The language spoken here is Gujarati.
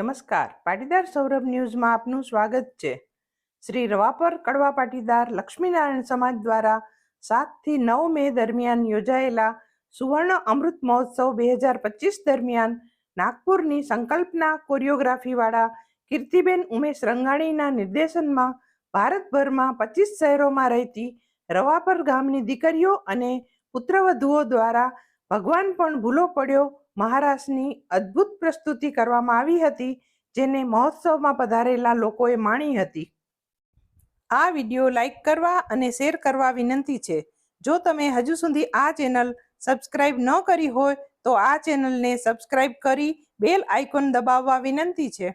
નમસ્કાર. પાટીદાર સૌરભ ન્યૂઝમાં આપનું સ્વાગત છે. શ્રી રવાપર કડવા પાટીદાર લક્ષ્મીનારાયણ સમાજ દ્વારા સાતથી નવ મે દરમિયાન યોજાયેલા સુવર્ણ અમૃત મહોત્સવ બે હજાર પચીસ દરમિયાન નાગપુરની સંકલ્પના કોરિયોગ્રાફીવાળા કીર્તિબેન ઉમેશ રંગાણીના નિર્દેશનમાં ભારતભરમાં પચીસ શહેરોમાં રહેતી રવાપર ગામની દીકરીઓ અને પુત્રવધુઓ દ્વારા ભગવાન પણ ભૂલો પડ્યો મહારાષ્ટ્રની અદ્ભુત પ્રસ્તુતિ કરવામાં આવી હતી, જેને મહોત્સવમાં પધારેલા લોકોએ માણી હતી. આ વીડિયો લાઈક કરવા અને શેર કરવા વિનંતી છે. જો તમે હજુ સુધી આ ચેનલ સબસ્ક્રાઇબ ન કરી હોય, તો આ ચેનલને સબસ્ક્રાઇબ કરી બેલ આઇકોન દબાવવા વિનંતી છે.